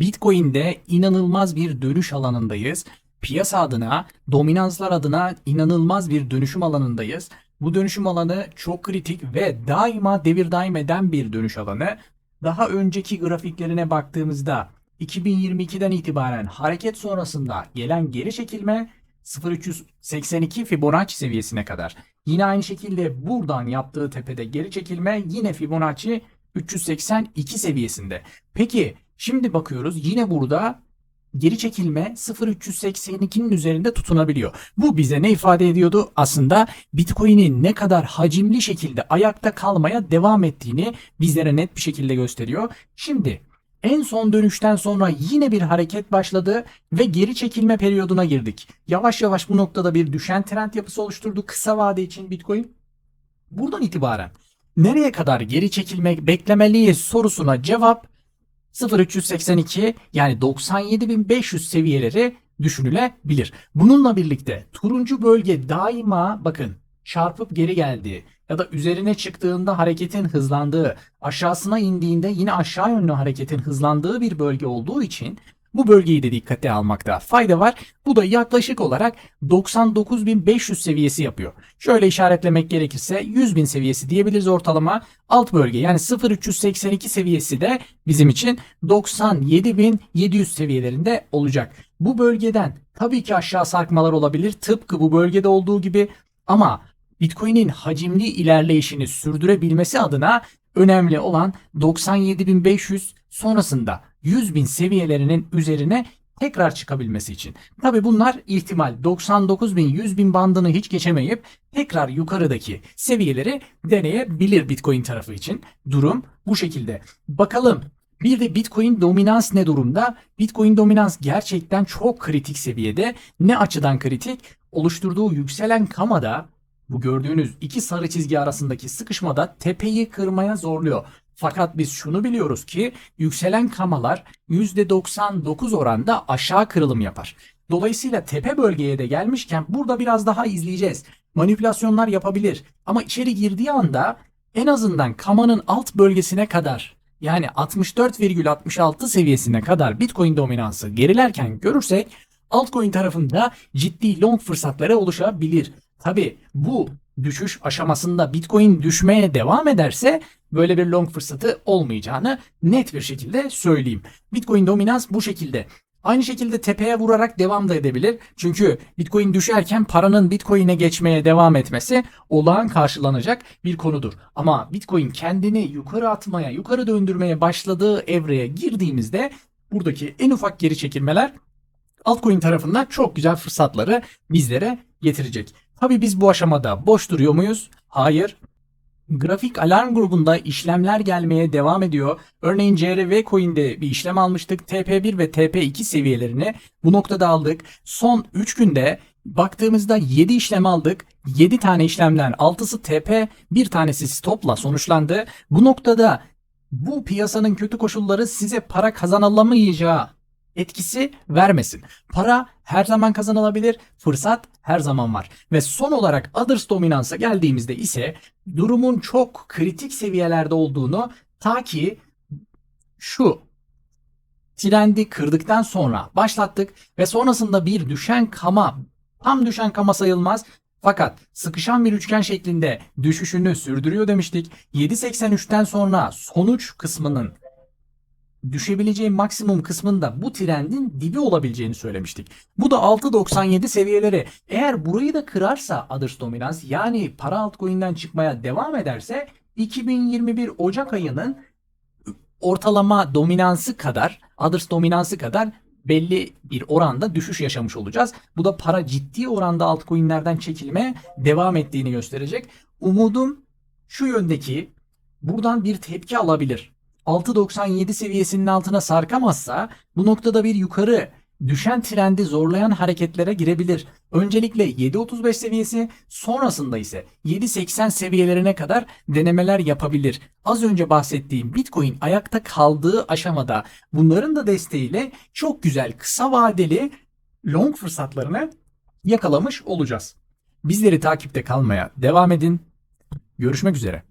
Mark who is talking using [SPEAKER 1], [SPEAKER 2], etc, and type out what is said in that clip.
[SPEAKER 1] Bitcoin'de inanılmaz bir dönüş alanındayız. Piyasa adına, dominanslar adına inanılmaz bir dönüşüm alanındayız. Bu dönüşüm alanı çok kritik ve daima devir daim eden bir dönüş alanı. Daha önceki grafiklerine baktığımızda 2022'den itibaren hareket sonrasında gelen geri çekilme 0382 Fibonacci seviyesine kadar. Yine aynı şekilde buradan yaptığı tepede geri çekilme yine Fibonacci 382 seviyesinde. Peki şimdi bakıyoruz yine burada geri çekilme 0.382'nin üzerinde tutunabiliyor. Bu bize ne ifade ediyordu? Aslında Bitcoin'in ne kadar hacimli şekilde ayakta kalmaya devam ettiğini bizlere net bir şekilde gösteriyor. Şimdi en son dönüşten sonra yine bir hareket başladı ve geri çekilme periyoduna girdik. Yavaş yavaş bu noktada bir düşen trend yapısı oluşturdu kısa vade için Bitcoin. Buradan itibaren nereye kadar geri çekilmek beklemeliyiz sorusuna cevap 0382 yani 97500 seviyeleri düşünülebilir. Bununla birlikte turuncu bölge daima bakın çarpıp geri geldi ya da üzerine çıktığında hareketin hızlandığı, aşağısına indiğinde yine aşağı yönlü hareketin hızlandığı bir bölge olduğu için bu bölgeyi de dikkate almakta fayda var. Bu da yaklaşık olarak 99.500 seviyesi yapıyor. Şöyle işaretlemek gerekirse 100.000 seviyesi diyebiliriz ortalama. Alt bölge yani 0.382 seviyesi de bizim için 97.700 seviyelerinde olacak. Bu bölgeden tabii ki aşağı sarkmalar olabilir tıpkı bu bölgede olduğu gibi ama Bitcoin'in hacimli ilerleyişini sürdürebilmesi adına önemli olan 97.500 sonrasında 100.000 seviyelerinin üzerine tekrar çıkabilmesi için. Tabi bunlar ihtimal 99.000-100.000 bandını hiç geçemeyip tekrar yukarıdaki seviyeleri deneyebilir Bitcoin tarafı için. Durum bu şekilde. Bakalım bir de Bitcoin dominans ne durumda? Bitcoin dominans gerçekten çok kritik seviyede. Ne açıdan kritik? Oluşturduğu yükselen kamada bu gördüğünüz iki sarı çizgi arasındaki sıkışmada tepeyi kırmaya zorluyor. Fakat biz şunu biliyoruz ki yükselen kamalar %99 oranda aşağı kırılım yapar. Dolayısıyla tepe bölgeye de gelmişken burada biraz daha izleyeceğiz. Manipülasyonlar yapabilir ama içeri girdiği anda en azından kamanın alt bölgesine kadar yani 64,66 seviyesine kadar Bitcoin dominansı gerilerken görürsek altcoin tarafında ciddi long fırsatları oluşabilir. Tabi bu düşüş aşamasında Bitcoin düşmeye devam ederse böyle bir long fırsatı olmayacağını net bir şekilde söyleyeyim. Bitcoin dominans bu şekilde. Aynı şekilde tepeye vurarak devam da edebilir. Çünkü Bitcoin düşerken paranın Bitcoin'e geçmeye devam etmesi olağan karşılanacak bir konudur. Ama Bitcoin kendini yukarı atmaya, yukarı döndürmeye başladığı evreye girdiğimizde buradaki en ufak geri çekilmeler altcoin tarafından çok güzel fırsatları bizlere getirecek. Tabii biz bu aşamada boş duruyor muyuz? Hayır. Grafik alarm grubunda işlemler gelmeye devam ediyor. Örneğin CRV Coin'de bir işlem almıştık. TP1 ve TP2 seviyelerini bu noktada aldık. Son 3 günde baktığımızda 7 işlem aldık. 7 tane işlemden 6'sı TP, bir tanesi stopla sonuçlandı. Bu noktada bu piyasanın kötü koşulları size para kazanılamayacağı etkisi vermesin. Para her zaman kazanılabilir, fırsat her zaman var. Ve son olarak others dominansa geldiğimizde ise durumun çok kritik seviyelerde olduğunu ta ki şu trendi kırdıktan sonra başlattık ve sonrasında bir düşen kama tam düşen kama sayılmaz fakat sıkışan bir üçgen şeklinde düşüşünü sürdürüyor demiştik. 7.83'ten sonra sonuç kısmının düşebileceği maksimum kısmında bu trendin dibi olabileceğini söylemiştik. Bu da 6.97 seviyeleri. Eğer burayı da kırarsa Others Dominance yani para altcoin'den çıkmaya devam ederse 2021 Ocak ayının ortalama dominansı kadar, Others dominansı kadar belli bir oranda düşüş yaşamış olacağız. Bu da para ciddi oranda altcoin'lerden çekilmeye devam ettiğini gösterecek. Umudum şu yöndeki buradan bir tepki alabilir. 6.97 seviyesinin altına sarkamazsa bu noktada bir yukarı düşen trendi zorlayan hareketlere girebilir. Öncelikle 7.35 seviyesi sonrasında ise 7.80 seviyelerine kadar denemeler yapabilir. Az önce bahsettiğim Bitcoin ayakta kaldığı aşamada bunların da desteğiyle çok güzel kısa vadeli long fırsatlarını yakalamış olacağız. Bizleri takipte kalmaya devam edin. Görüşmek üzere.